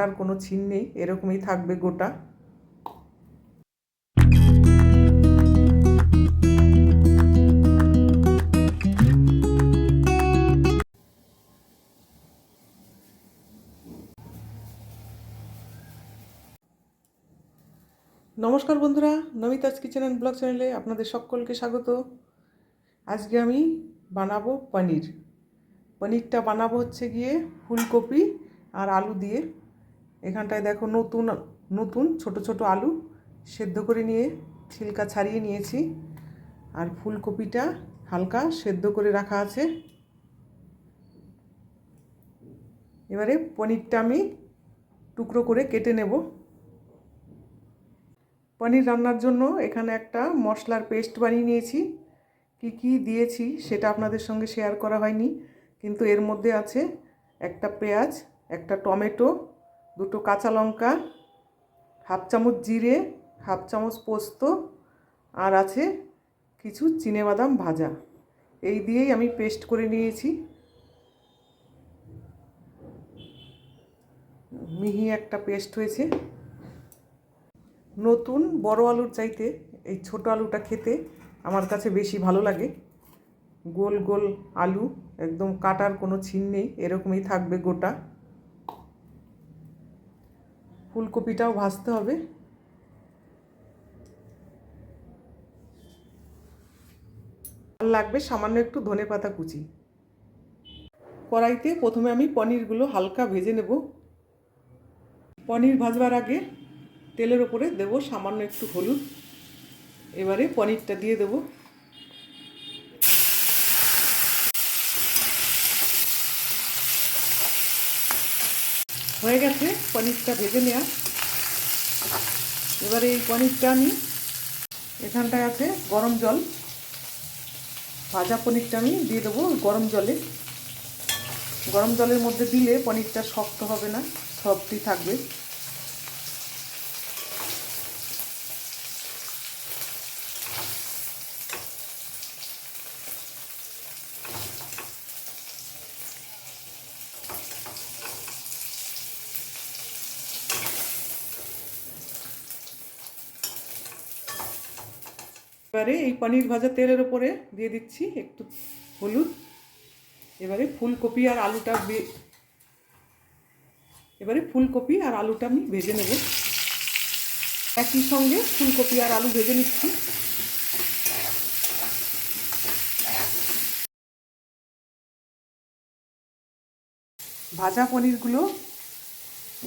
কাটার কোনো ছিন নেই, এরকমই থাকবে গোটা। নমস্কার বন্ধুরা নমিতাজ কিচেন অ্যান্ড ব্লগ চ্যানেলে আপনাদের সকলকে স্বাগত। আজকে আমি বানাবো পনির। পনিরটা বানাবো হচ্ছে গিয়ে ফুলকপি আর আলু দিয়ে। এখানটায় দেখো নতুন নতুন ছোট ছোট আলু সেদ্ধ করে নিয়ে ছিলকা ছাড়িয়ে নিয়েছি। আর ফুলকপিটা হালকা সেদ্ধ করে রাখা আছে। এবারে পনিরটা আমি টুকরো করে কেটে নেব। পনির রান্নার জন্য এখানে একটা মশলার পেস্ট বানিয়ে নিয়েছি। কি কি দিয়েছি সেটা আপনাদের সঙ্গে শেয়ার করা হয়নি, কিন্তু এর মধ্যে আছে একটা পেঁয়াজ, একটা টমেটো দুটো কাঁচা লঙ্কা, হাফ চামচ জিরে, হাফ চামচ পোস্ত আর আছে কিছু বাদাম ভাজা। এই দিয়েই আমি পেস্ট করে নিয়েছি। মিহি একটা পেস্ট হয়েছে। নতুন বড় আলুর চাইতে এই ছোট আলুটা খেতে আমার কাছে বেশি ভালো লাগে। গোল গোল আলু, একদম কাটার কোনো ছিন নেই, এরকমই থাকবে গোটা। ফুলকপিটাও ভাজতে হবে। আর লাগবে সামান্য একটু ধনে পাতা কুচি। কড়াইতে প্রথমে আমি পনিরগুলো হালকা ভেজে নেব। পনির ভাজবার আগে তেলের ওপরে দেবো সামান্য একটু হলুদ। এবারে পনিরটা দিয়ে দেবো। হয়ে গেছে, পনিরটা ভেজে নেওয়া। এবারে এই পনিরটা আমি এখানটায় আছে গরম জল। ভাজা পনিরটা আমি দিয়ে দেবো গরম জলে। গরম জলের মধ্যে দিলে পনিরটা শক্ত হবে না, সফটই থাকবে। এবারে এই পনির ভাজা তেলের ওপরে দিয়ে দিচ্ছি একটু হলুদ, এবারে ফুলকপি আর আলুটা এবারে ফুলকপি আর আলুটা আমি ভেজে নেব। একই সঙ্গে ফুলকপি আর আলু ভেজে নিচ্ছি। ভাজা পনিরগুলো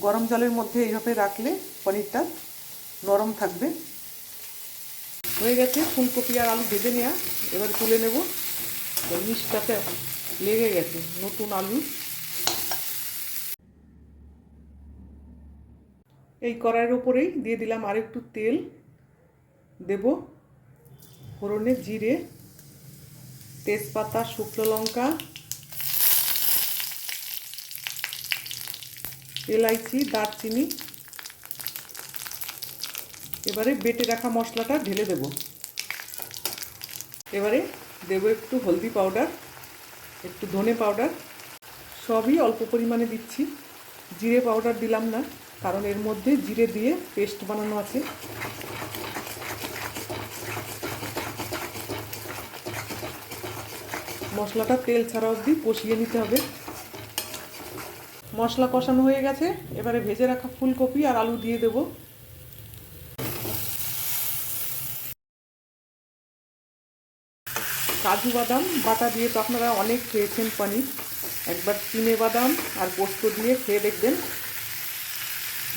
গরম জলের মধ্যে এইভাবে রাখলে পনিরটা নরম থাকবে। হয়ে গেছে, ফুলকপি আর আলু ভেজে নেওয়া এবার তুলে নেব। নিচটাতে লেগে গেছে, নতুন আলু। এই কড়াইয়ের ওপরেই দিয়ে দিলাম আর একটু তেল। দেব ফোড়নে জিরে, তেজপাতা, শুকনো লঙ্কা, এলাইচি, দারচিনি। এবারে বেটে রাখা মশলাটা ঢেলে দেব। এবারে দেব একটু হলদি পাউডার, একটু ধনে পাউডার। সবই অল্প পরিমাণে দিচ্ছি। জিরে পাউডার দিলাম না, কারণ এর মধ্যে জিরে দিয়ে পেস্ট বানানো আছে। মশলাটা তেল ছাড়া অবধি কষিয়ে নিতে হবে। মশলা কষানো হয়ে গেছে। এবারে ভেজে রাখা ফুলকপি আর আলু দিয়ে দেবো। কাজু বাদাম বাটা দিয়ে তো আপনারা অনেক খেয়েছেন পনির। একবার চিনে বাদাম আর পোস্ত দিয়ে খেয়ে দেখবেন।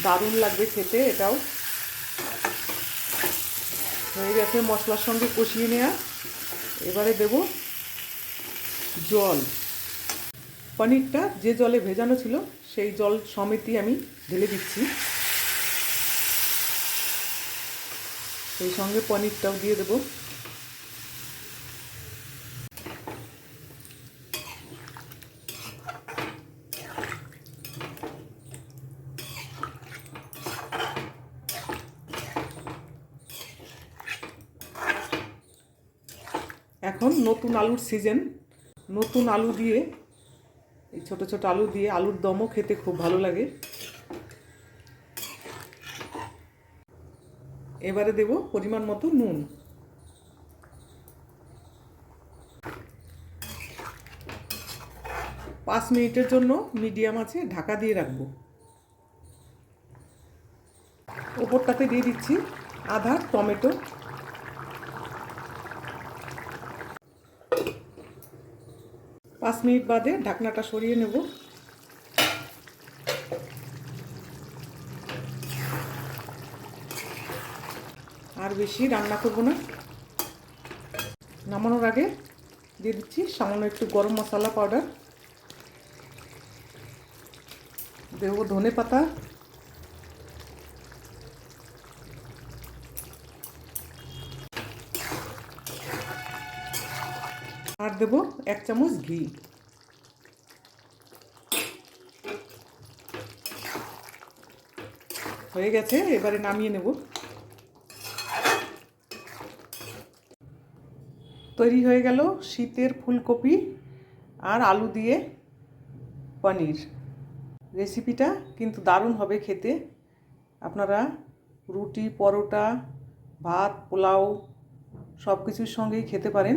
দারুণ লাগবে খেতে এটাও। হয়ে গেছে মশলার সঙ্গে কষিয়ে নেওয়া এবারে দেব জল। পনিরটা যে জলে ভেজানো ছিল, সেই জল সমেতই আমি ঢেলে দিচ্ছি। সেই সঙ্গে পনিরটাও দিয়ে দেবো। এখন নতুন আলুর সিজন নতুন আলু দিয়ে, এই ছোটো ছোটো আলু দিয়ে আলুর দমও খেতে খুব ভালো লাগে। এবারে দেব পরিমাণ মতো নুন। পাঁচ মিনিটের জন্য মিডিয়াম আছে, ঢাকা দিয়ে রাখব। ওপরটাতে দিয়ে দিচ্ছি আধা টমেটো পাঁচ মিনিট বাদে ঢাকনাটা সরিয়ে নেব। আর বেশি রান্না করব না। নামানোর আগে দিয়ে দিচ্ছি সামান্য একটু গরম মশলা পাউডার। দেবো ধনে পাতা আর দেব এক চামচ ঘি। হয়ে গেছে, এবারে নামিয়ে নেব। তৈরি হয়ে গেল শীতের ফুলকপি আর আলু দিয়ে পনির। রেসিপিটা কিন্তু দারুণ হবে খেতে। আপনারা রুটি, পরোটা, ভাত, পোলাও সব কিছুর সঙ্গেই খেতে পারেন।